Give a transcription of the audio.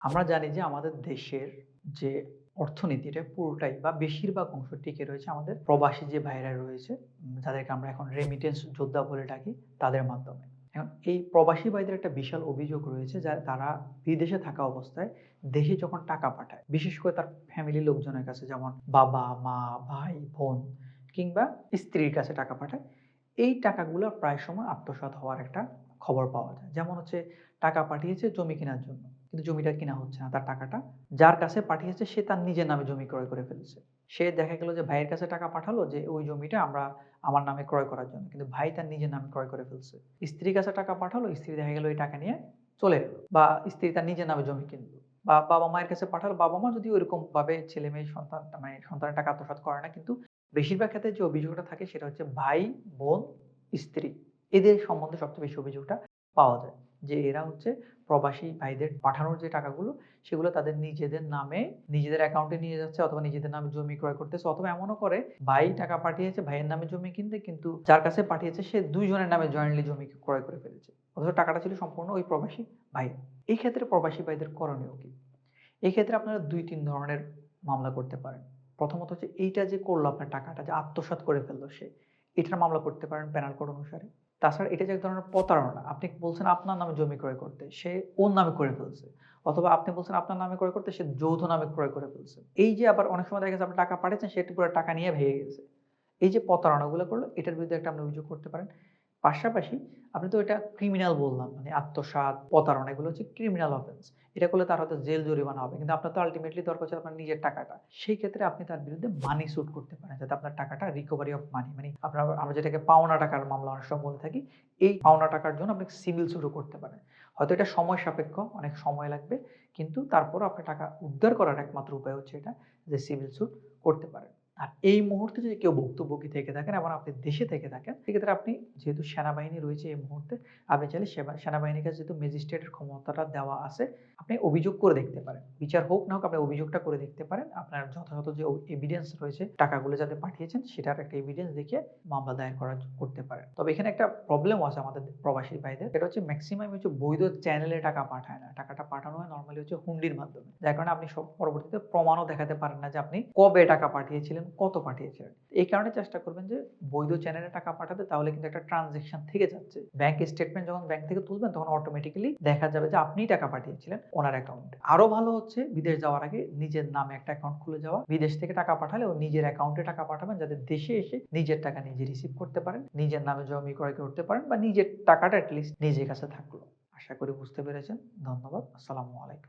আমরা জানি যে আমাদের দেশের যে অর্থনীতিটা পুরোটাই বা বেশিরভাগ অংশ টিকে রয়েছে আমাদের প্রবাসী যে ভাইরা রয়েছে যাদেরকে আমরা এখন রেমিটেন্স যোদ্ধা বলে ডাকি, তাদের মাধ্যমে। এখন এই প্রবাসী ভাইদের একটা বিশাল অভিযোগ রয়েছে যা তারা বিদেশে থাকা অবস্থায় দেশে যখন টাকা পাঠায়, বিশেষ করে তার ফ্যামিলি লোকজনের কাছে, যেমন বাবা, মা, ভাই, বোন কিংবা স্ত্রীর কাছে টাকা পাঠায়, এই টাকাগুলো প্রায় সময় আত্মসাৎ হওয়ার একটা খবর পাওয়া যায়। যেমন হচ্ছে, টাকা পাঠিয়েছে জমি কেনার জন্য। কিন্তু জমিটা কেনা হচ্ছে না তার টাকাটা। যার কাছে পাঠিয়েছে সে তার নিজের নামে জমি ক্রয় করে ফেলছে। সে দেখা গেল যে ভাইয়ের কাছে টাকা পাঠালো যে ওই জমিটা আমরা আমার নামে ক্রয় করার জন্য। কিন্তু ভাই তার নিজের নামে ক্রয় করে ফেলছে। স্ত্রীর কাছে টাকা পাঠালো, স্ত্রী দেখা গেল ওই টাকা নিয়ে চলে এলো বা স্ত্রী তার নিজের নামে জমি কিনলো বা বাবা মায়ের কাছে পাঠালো। বাবা মা যদি ওইরকম ভাবে ছেলে মেয়ে, সন্তান মানে সন্তানের টাকা আত্মসাৎ করে না কিন্তু বেশিরভাগ ক্ষেত্রে যে অভিযোগটা থাকে সেটা হচ্ছে ভাই, বোন, স্ত্রী। এদের সম্বন্ধে সবচেয়ে বেশি অভিযোগটা পাওয়া যায়। যে এরা হচ্ছে প্রবাসী ভাইদের পাঠানোর যে টাকাগুলো, সেগুলো তাদের নিজেদের নামে, নিজেদের অ্যাকাউন্টে নিয়ে যাচ্ছে অথবা নিজেদের নামে জমি ক্রয় করতেছে অথবা এমনও করে ভাই টাকা পাঠিয়েছে, ভাইয়ের নামে জমি কিনতে, কিন্তু যার কাছে পাঠিয়েছে সে দুইজনের নামে জয়েন্টলি জমি ক্রয় করে ফেলেছে। অথচ টাকাটা ছিল সম্পূর্ণ ওই প্রবাসী ভাই। এই ক্ষেত্রে প্রবাসী ভাইদের করণীয় কি? এই ক্ষেত্রে আপনারা দুই, তিন ধরনের মামলা করতে পারেন। প্রথমত হচ্ছে এইটা যে করল আপনার টাকাটা, যে আত্মসাৎ করে ফেলল সে, এটার মামলা করতে পারেন প্যানাল কোড অনুসারে। তাছাড়া এটা যে এক ধরনের প্রতারণা, আপনি বলছেন আপনার নামে জমি ক্রয় করতে, সে ওর নামে করে ফেলছে, অথবা আপনি বলছেন আপনার নামে ক্রয় করতে সে যৌথ নামে ক্রয় করে ফেলছে। এই যে আবার অনেক সময় দেখা গেছে আপনি টাকা পাঠিয়েছেন সেটি পুরো টাকা নিয়ে ভেঙে গেছে। এই যে প্রতারণাগুলো করল, এটার বিরুদ্ধে একটা আপনি অভিযোগ করতে পারেন। পাশাপাশি আপনি তো এটা ক্রিমিনাল বললাম মানে আত্মসাৎ, প্রতারণা, এগুলো হচ্ছে ক্রিমিনাল অফেন্স এটা করলে তার হয়তো জেল জরিমানা হবে, কিন্তু আপনার তো আলটিমেটলি দরকার হচ্ছে আপনার নিজের টাকাটা। সেই ক্ষেত্রে আপনি তার বিরুদ্ধে মানি সুট করতে পারেন, যাতে আপনার টাকাটা রিকভারি অফ মানি মানে আপনার, আমরা যেটাকে পাওনা টাকার মামলা অনেক সময় বলে থাকি, এই পাওনা টাকার জন্য আপনি সিভিল শুরু করতে পারেন। হয়তো এটা সময় সাপেক্ষ, অনেক সময় লাগবে, কিন্তু তারপরও আপনি টাকা উদ্ধার করার একমাত্র উপায় হচ্ছে এটা, যে সিভিল সুট করতে পারেন। আর এই মুহূর্তে যদি কেউ ভুক্তভোগী থেকে থাকেন এবং আপনি দেশে থেকে থাকেন, সেক্ষেত্রে আপনি যেহেতু সেনাবাহিনী রয়েছে এই মুহূর্তে, আপনি চাইলে সেনাবাহিনীর কাছে যেহেতু ম্যাজিস্ট্রেটের ক্ষমতাটা দেওয়া আছে, আপনি অভিযোগ করে দেখতে পারেন। বিচার হোক না হোক, আপনি অভিযোগটা করে দেখতে পারেন। আপনার যথাযথ যে এভিডেন্স রয়েছে, টাকাগুলো যাতে পাঠিয়েছেন, সেটার একটা এভিডেন্স দেখিয়ে মামলা দায়ের করা করতে পারেন। তবে এখানে একটা প্রবলেম আছে আমাদের প্রবাসী ভাইদের। এটা হচ্ছে ম্যাক্সিমাম হচ্ছে বৈধ চ্যানেলে টাকা পাঠায় না। টাকাটা পাঠানো হয় নর্মালি হচ্ছে হুন্ডির মাধ্যমে। যার কারণে আপনি সব পরবর্তীতে প্রমাণও দেখাতে পারেন না যে আপনি কবে টাকা পাঠিয়েছিলেন কত পাঠিয়েছিলেন এই কারণে চেষ্টা করবেন যে বৈধ চ্যানেলে টাকা পাঠাতে, তাহলে কিন্তু একটা ট্রানজেকশন থেকে যাচ্ছে। ব্যাংক স্টেটমেন্ট যখন ব্যাংক থেকে তুলবেন, তখন অটোমেটিক্যালি দেখা যাবে যে আপনিই টাকা পাঠিয়েছিলেন ওনার অ্যাকাউন্টে আরও ভালো হচ্ছে, বিদেশ যাওয়ার আগে নিজের নামে একটা অ্যাকাউন্ট খুলে যাওয়া। বিদেশ থেকে টাকা পাঠালে ও নিজের অ্যাকাউন্টে টাকা পাঠাবেন, যাতে দেশে এসে নিজের টাকা নিজে রিসিভ করতে পারেন, নিজের নামে জমি ক্রয় করতে পারেন, বা নিজের টাকাটা অ্যাটলিস্ট নিজের কাছে থাকল। আশা করি বুঝতে পেরেছেন। ধন্যবাদ। আসসালামু আলাইকুম।